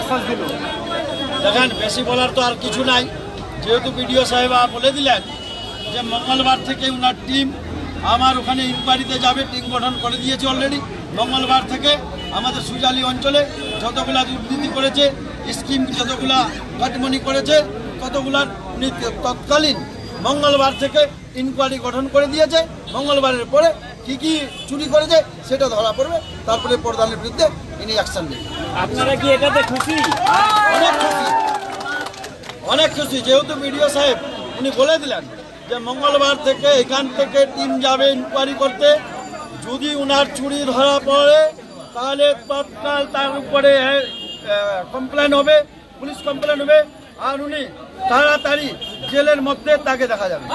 আশ্বাস দিল। দেখেন, বেশি বলার তো আর কিছু নাই। যেহেতু বিডিও সাহেব বলে দিলেন যে মঙ্গলবার থেকে ওনার টিম আমার ওখানে ইনকোয়ারিতে যাবে, টিম গঠন করে দিয়েছে অলরেডি মঙ্গলবার থেকে আমাদের সুজালি অঞ্চলে যতগুলা দুর্নীতি করেছে স্কিম যতগুলা কাটমনি করেছে, ততগুলার তৎকালীন মঙ্গলবার থেকে ইনকোয়ারি গঠন করে দিয়েছে। মঙ্গলবারের পরে কি কি চুরি করেছে, সেটা ধরা পড়বে। তারপরে প্রধানের বিরুদ্ধে ইনি অ্যাকশন আপনারা কি এটাতে খুশি? অনেক খুশি। অনেক খুশি যেহেতু বিডিও সাহেব উনি বলে দিলেন যে মঙ্গলবার থেকে এখান থেকে টিম যাবে ইনকোয়ারি করতে। যদি উনার চুরি ধরা পড়ে তাহলে তৎকাল তার উপরে কমপ্লেন হবে পুলিশ কমপ্লেন হবে। আর উনি তাড়াতাড়ি জেলের মধ্যে তাকে দেখা যাবে।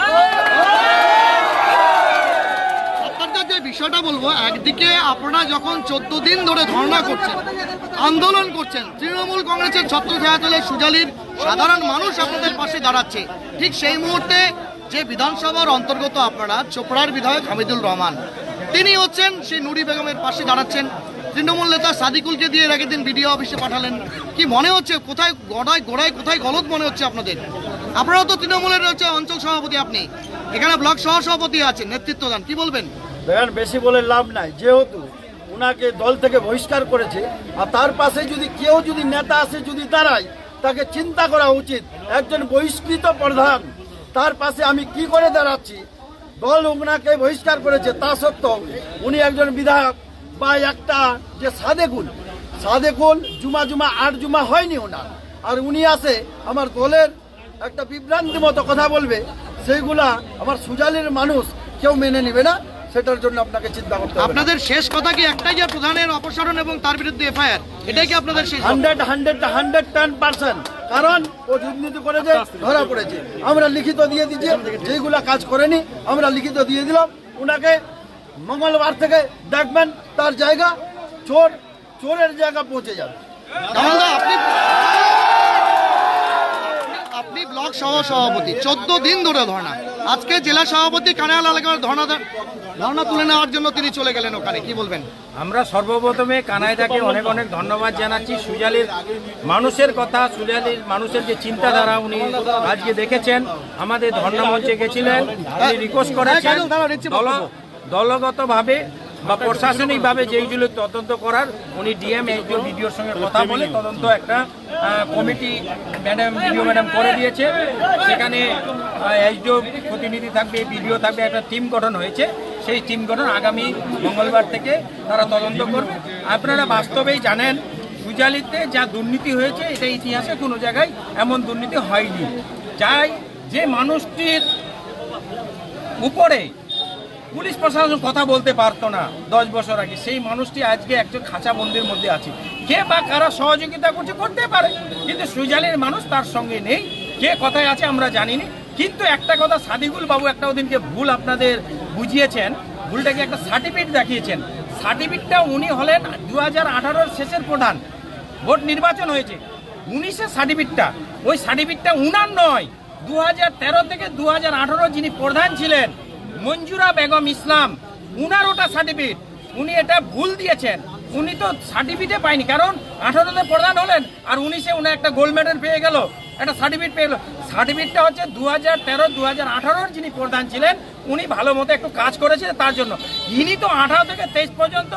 বিষয়টা বলব, একদিকে আপনারা যখন চোদ্দ দিন ধরে ধর্ণা করছেন, আন্দোলন করছেন, তৃণমূল কংগ্রেসের ছত্র ছায়াতলে সুজালির সাধারণ মানুষ আপনাদের পাশে দাঁড়াচ্ছে, ঠিক সেই মুহূর্তে যে বিধানসভার অন্তর্গত আপনারা চোপড়ার বিধায়ক হামিদুল রহমান, তিনি হচ্ছেন সেই নুরি বেগমের পাশে দাঁড়াচ্ছেন। তৃণমূল নেতা সাদিকুলকে দিয়ে আগের দিন বিডিও অফিসে পাঠালেন। কি মনে হচ্ছে, কোথায় গড়ায়, গোড়ায়, কোথায় গলত মনে হচ্ছে আপনাদের? আপনারাও তো তৃণমূলের হচ্ছে অঞ্চল সভাপতি আপনি, এখানে ব্লক সহ সভাপতি আছেন নেতৃত্ব দান কি বলবেন? দেখেন বেশি বলে লাভ নাই। যেহেতু ওনাকে দল থেকে বহিষ্কার করেছে, আর তার পাশে যদি কেউ যদি নেতা আসে, যদি দাঁড়ায় তাকে চিন্তা করা উচিত। একজন বহিষ্কৃত প্রধান, তার পাশে আমি কি করে দাঁড়াচ্ছি? দল ওনাকে বহিষ্কার করেছে, তা সত্ত্বেও উনি একজন বিধায়ক বা একটা যে সাদেকুল সাদেকুল জুমা জুমা, আট জুমা হয়নি ওনার আর উনি আসে, আমার দলের একটা বিভ্রান্তি মতো কথা বলবে, সেইগুলা আমার সুজালির মানুষ কেউ মেনে নেবে না। সেটার জন্য আপনাকে চিন্তা করতে হবে আপনাদের শেষ কথা কি একটাই যে প্রধানের অপসারণ এবং তার বিরুদ্ধে এফআইআর? এটাই কি আপনাদের শেষ? Hundred hundred hundred ten percent. কারণ ও দুর্নীতি করেছে ধরা পড়েছে। আমরা লিখিত দিয়ে দিচ্ছি যেগুলা কাজ করেনি আমরা লিখিত দিয়ে দিলাম। ওনাকে মঙ্গলবার থেকে দেখবেন তার জায়গা চোর চোরের জায়গা পৌঁছে যাবে। আপনি আপনি ব্লক সহ সভাপতি চোদ্দ দিন ধরে ধর্ণা। আজকে জেলা সভাপতি কানাল এলাকার ধর্ণা ধর্ণা তুলে নেওয়ার জন্য তিনি চলে গেলেন ওখানে। কি বলবেন? আমরা সর্বপ্রথমে কানাইদাকে অনেক অনেক ধন্যবাদ জানাচ্ছি। সুজালির মানুষের কথা সুজালির মানুষের যে চিন্তাধারা উনি আজকে দেখেছেন আমাদের ধর্ণা মঞ্চে গেছিলেন রিকোয়েস্ট করেছেন। দল- দলগতভাবে বা প্রশাসনিকভাবে যেইগুলো তদন্ত করার উনি ডিএম একজন ভিডিওর সঙ্গে কথা বলে তদন্ত একটা কমিটি ম্যাডাম ভিডিও ম্যাডাম করে দিয়েছে। সেখানে এসডিও প্রতিনিধি থাকবে ভিডিও থাকবে একটা টিম গঠন হয়েছে। সেই টিম গঠন আগামী মঙ্গলবার থেকে তারা তদন্ত করবে। আপনারা বাস্তবেই জানেন সুজালিতে যা দুর্নীতি হয়েছে এটা ইতিহাসে কোনো জায়গায় এমন দুর্নীতি হয়নি। যাই যে মানুষটির উপরে পুলিশ প্রশাসন কথা বলতে পারতো না দশ বছর আগে। সেই মানুষটি আজকে একজন খাঁচা বন্দির মধ্যে আছে। কে বা কারা সহযোগিতা করছে, করতে পারে। কিন্তু সুজালির মানুষ তার সঙ্গে নেই। কে কথায় আছে আমরা জানিনি। কিন্তু একটা কথা সাদিকুল বাবু একটা ওদিনকে ভুল আপনাদের বুঝিয়েছেন। ভুলটাকে একটা সার্টিফিকেট দেখিয়েছেন? সার্টিফিকেটটা উনি হলেন দু হাজার শেষের প্রধান। ভোট নির্বাচন হয়েছে। উনিশের সার্টিফিকেটটা ওই সার্টিফিকেটটা উনার নয়। দু তেরো থেকে দু যিনি প্রধান ছিলেন মঞ্জুরা বেগম ইসলাম, উনার ওটা সার্টিফিকেট উনি এটা ভুল দিয়েছেন। উনি তো সার্টিফিকেটে পায়নি, কারণ আঠারোতে প্রধান হলেন আর উনিশে উনি একটা গোল্ড মেডেল পেয়ে গেল, একটা সার্টিফিকেট পেয়ে গেল। সার্টিফিকেটটা হচ্ছে দু হাজার তেরো দু হাজার আঠারোর যিনি প্রধান ছিলেন, উনি ভালো মতো একটু কাজ করেছে তার জন্য। ইনি তো আঠারো থেকে তেইশ পর্যন্ত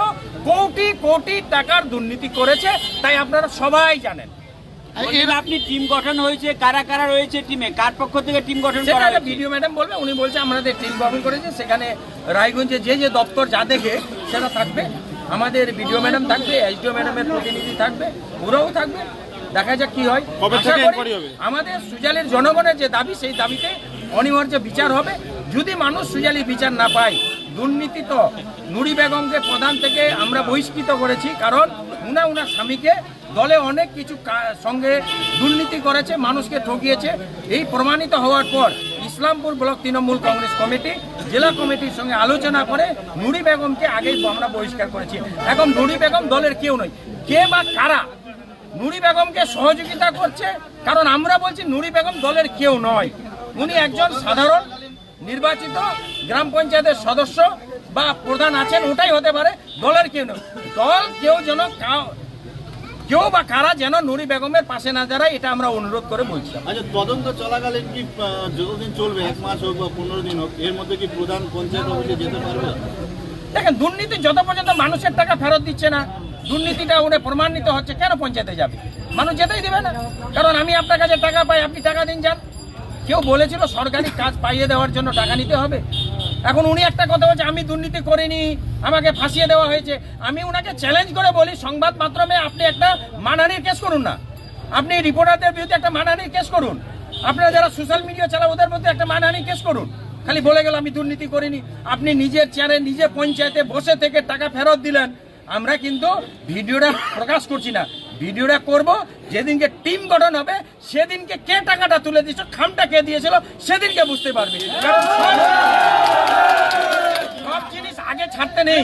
কোটি কোটি টাকার দুর্নীতি করেছে, তাই আপনারা সবাই জানেন। আপনি টিম গঠন হয়েছে কারা কারা রয়েছে টিমে কার পক্ষ থেকে টিম গঠন করা হয়েছে? ভিডিও ম্যাডাম বলবে উনি বলছে আমাদের টিম গঠন করেছে সেখানে রায়গঞ্জে যে যে দপ্তর যা দেখে সেটা থাকবে। আমাদের ভিডিও ম্যাডাম থাকবে ম্যাডামের প্রতিনিধি থাকবে ওরাও থাকবে। দেখা যাক কি হয়। আমাদের সুজালির জনগণের যে দাবি সেই দাবিতে অনিবার্য বিচার হবে। যদি মানুষ সুজালির বিচার না পায় দুর্নীতি তো নুরি বেগমকে প্রধান থেকে আমরা বহিষ্কৃত করেছি, কারণ উনা উনার স্বামীকে দলে অনেক কিছু সঙ্গে দুর্নীতি করেছে, মানুষকে ঠকিয়েছে। এই প্রমাণিত হওয়ার পর ইসলামপুর ব্লক তৃণমূল কংগ্রেস কমিটি, জেলা কমিটির সঙ্গে আলোচনা করে নুরি বেগমকে আগেই আমরা বহিষ্কার করেছি। এখন নুরি বেগম দলের কেউ নয় কে বা কারা? নুরি বেগমকে সহযোগিতা করছে, কারণ আমরা বলছি নুরি বেগম দলের কেউ নয়। উনি একজন সাধারণ নির্বাচিত গ্রাম পঞ্চায়েতের সদস্য বা প্রধান আছেন ওটাই হতে পারে। দলের কেউ দল কেউ যেন কাউ- বা কারা যেন নুরি বেগমের পাশে না দাঁড়ায় এটা আমরা অনুরোধ করে বলছি। আচ্ছা তদন্ত চলাকালীন কি যতদিন চলবে এক মাস হোক বা পনেরো দিন হোক এর মধ্যে কি প্রধান পঞ্চায়েত অফিসে যেতে পারবে? দেখেন দুর্নীতি যত পর্যন্ত মানুষের টাকা ফেরত দিচ্ছে না দুর্নীতিটা উনি প্রমাণিত হচ্ছে কেন পঞ্চায়েতে যাবে? মানুষ যেতেই দেবে না। কারণ আমি আপনার কাছে টাকা পাই আপনি টাকা দিন যান। কেউ বলেছিল সরকারি কাজ পাইয়ে দেওয়ার জন্য টাকা নিতে হবে। এখন উনি একটা কথা বলছে, আমি দুর্নীতি করিনি, আমাকে ফাঁসিয়ে দেওয়া হয়েছে। আমি উনাকে চ্যালেঞ্জ করে বলি, সংবাদ মাধ্যমে আপনি একটা মানহানির কেস করুন না। আপনি রিপোর্টারদের বিরুদ্ধে একটা মানহানির কেস করুন। আপনারা যারা সোশ্যাল মিডিয়া চালান ওদের মধ্যে একটা মানহানি কেস করুন। খালি বলে গেল, আমি দুর্নীতি করিনি। আপনি নিজের চেয়ারে নিজে পঞ্চায়েতে বসে থেকে টাকা ফেরত দিলেন। আমরা কিন্তু ভিডিওটা প্রকাশ করছি না। ভিডিওটা করব যেদিনকে টিম গঠন হবে সেদিনকে কে টাকাটা তুলে দিয়েছিল খামটা কে দিয়েছিল সেদিনকে বুঝতে পারবে। সব- জিনিস আগে ছাড়তে নেই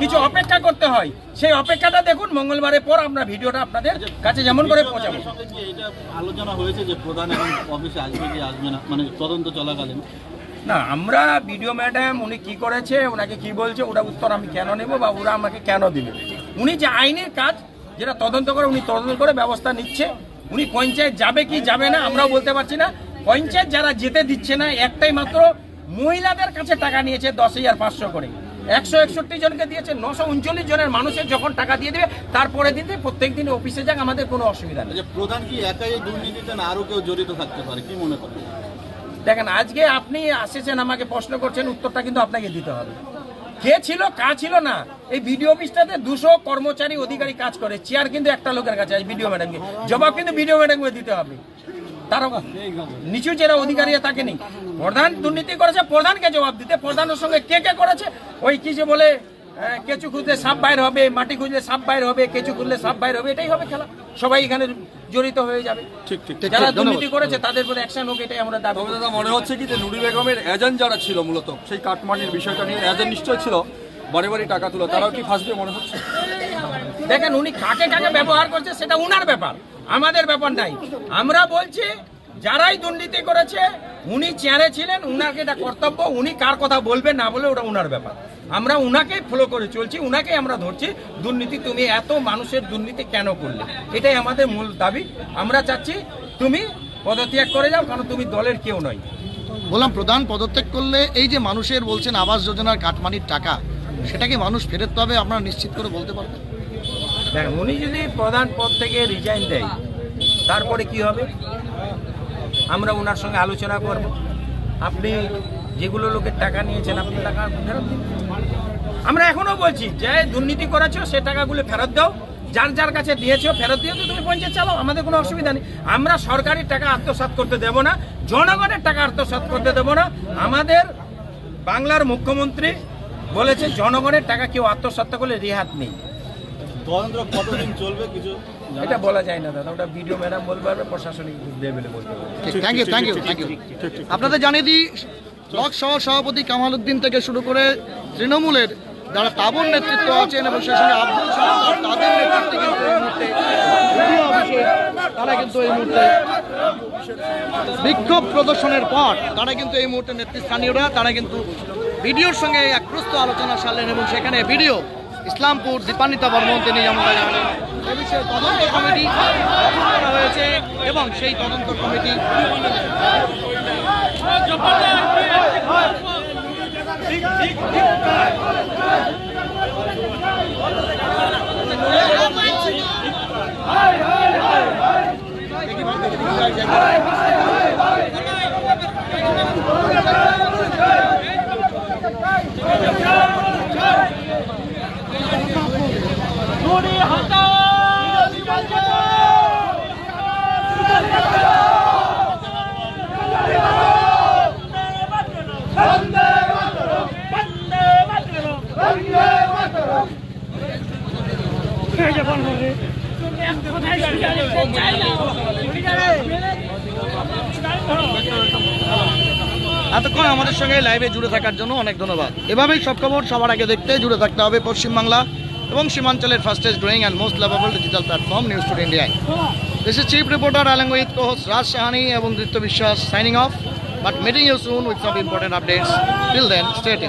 কিছু অপেক্ষা করতে হয়। সেই অপেক্ষাটা দেখুন মঙ্গলবারের পর আমরা ভিডিওটা আপনাদের কাছে যেমন করে পৌঁছাবো। আলোচনা হয়েছে যে প্রধান অফিসে আসবে কি আসবে না মানে তদন্ত চলাকালীন। না আমরা ভিডিও ম্যাডাম উনি কি করেছে ওনাকে কি বলছে ওটা উত্তর আমি কেন নেব বা ওরা আমাকে কেন দিবে? উনি যে আইনের কাজ যেটা তদন্ত করে উনি তদন্ত করে ব্যবস্থা নিচ্ছে। উনি পঞ্চায়েত যাবে কি যাবে না আমরাও বলতে পারছি না। পঞ্চায়েত যারা যেতে দিচ্ছে না একটাই মাত্র মহিলাদের কাছে টাকা নিয়েছে দশ হাজার পাঁচশো করে। একশো একষট্টি জনকে দিয়েছে নশো উনচল্লিশ জনের মানুষের যখন টাকা দিয়ে দেবে তারপরে দিন প্রত্যেক দিন অফিসে যাক আমাদের কোনো অসুবিধা নেই। আচ্ছা প্রধান কি একাই দুর্নীতিতে না আরও কেউ জড়িত থাকতে পারে? কি মনে করেন? দেখেন আজকে আপনি আসেছেন আমাকে প্রশ্ন করছেন উত্তরটা কিন্তু আপনাকে দিতে হবে। কে ছিল, কা ছিল না, এই ভিডিও অফিসটাতে দুশো কর্মচারী অধিকারী কাজ করে। চেয়ার কিন্তু একটা লোকের কাছে আছে ভিডিও ম্যাডামকে। জবাব কিন্তু ভিডিও ম্যাডামকে দিতে হবে। তারও নিচু যারা অধিকারী তাকে নেই। প্রধান দুর্নীতি করেছে, প্রধানকে জবাব দিতে। প্রধানের সঙ্গে কে কে করেছে? ওই কি যে বলে কেঁচু খুঁজলে সাপ বাইর হবে, মাটি খুঁজলে সাপ বাইর হবে, কেঁচু খুঁজলে সাপ বাইর হবে, এটাই হবে খেলা। সবাই এখানে জড়িত হয়ে যাবে। ঠিক ঠিক যারা দুর্নীতি করেছে তাদের উপর অ্যাকশন হোক এটাই আমরা দাবি তবে দাদা মনে হচ্ছে কি যে নুরি বেগমের এজেন্ট যারা ছিল মূলত সেই কাটমানির বিষয়টা নিয়ে এজেন্ট নিশ্চয় ছিল বারে বারে টাকা তুলো তারাও কি ফাঁসবে মনে হচ্ছে? দেখেন উনি কাকে কাকে ব্যবহার করছে সেটা উনার ব্যাপার আমাদের ব্যাপার নাই। আমরা বলছি যারাই দুর্নীতি করেছে উনি চেয়ারে ছিলেন উনাকে এটা কর্তব্য উনি কার কথা বলবেন না বলে ওটা উনার ব্যাপার। আমরা উনাকেই ফলো করে চলছি উনাকে আমরা ধরছি দুর্নীতি তুমি এত মানুষের দুর্নীতি কেন করলে? এটাই আমাদের মূল দাবি। আমরা চাচ্ছি তুমি পদত্যাগ করে যাও কারণ তুমি দলের কেউ নয়। বললাম প্রধান পদত্যাগ করলে এই যে মানুষের বলছেন আবাস যোজনার কাটমানির টাকা সেটাকে মানুষ ফেরত পাবে? আপনারা নিশ্চিত করে বলতে পারবেন? দেখেন উনি যদি প্রধান পদ থেকে রিজাইন দেয় তারপরে কি হবে? আমরা ওনার সঙ্গে আলোচনা করব। আপনি যেগুলো লোকের টাকা নিয়েছেন, আপনি টাকা ফেরত দিন। আমরা এখনও বলছি, যে দুর্নীতি করেছ, সে টাকাগুলো ফেরত দাও। যার যার কাছে দিয়েছ, ফেরত দিয়ে তো তুমি পঞ্চায়েত চালাও, আমাদের কোনো অসুবিধা নেই। আমরা সরকারি টাকা আত্মসাৎ করতে দেব না, জনগণের টাকা আত্মসাৎ করতে দেব না। আমাদের বাংলার মুখ্যমন্ত্রী বলেছে জনগণের টাকা কেউ আত্মসাৎ করলে রেহাত নেই। তদন্ত কতদিন চলবে কিছু এটা বলা যায় না দাদা ওটা ভিডিও ম্যাডাম বলতে পারবে। প্রশাসনিক লেভেলে বলতে পারবে thank you thank you thank you আপনাদের জানিয়ে দিই ব্লক সহ সভাপতি কামাল উদ্দিন থেকে শুরু করে তৃণমূলের যারা তাবর নেতৃত্ব আছেন এবং সেই সঙ্গে আব্দুল সালাম তাদের নেতৃত্বে কিন্তু এই মুহূর্তে তারা কিন্তু এই মুহূর্তে বিক্ষোভ প্রদর্শনের পর তারা কিন্তু এই মুহূর্তে নেতৃস্থানীয়রা তারা কিন্তু ভিডিওর সঙ্গে এক প্রস্ত আলোচনা সারলেন এবং সেখানে ভিডিও ইসলামপুর দীপান্বিতা বর্মন তিনি বিষয়ে তদন্ত কমিটি করা হয়েছে এবং সেই তদন্ত কমিটি এতক্ষণ আমাদের সঙ্গে লাইভে জুড়ে থাকার জন্য অনেক ধন্যবাদ। এভাবেই সব খবর সবার আগে দেখতে জুড়ে থাকতে হবে পশ্চিমবাংলা এবং সীমাঞ্চলের fastest growing and most lovable digital platform news today ইন্ডিয়ায় দিস চিফ রিপোর্টার আলঙ্গিত কোহস রাজ সাহানি এবং দৃত্য Biswas signing off but meeting you soon with some important updates till then stay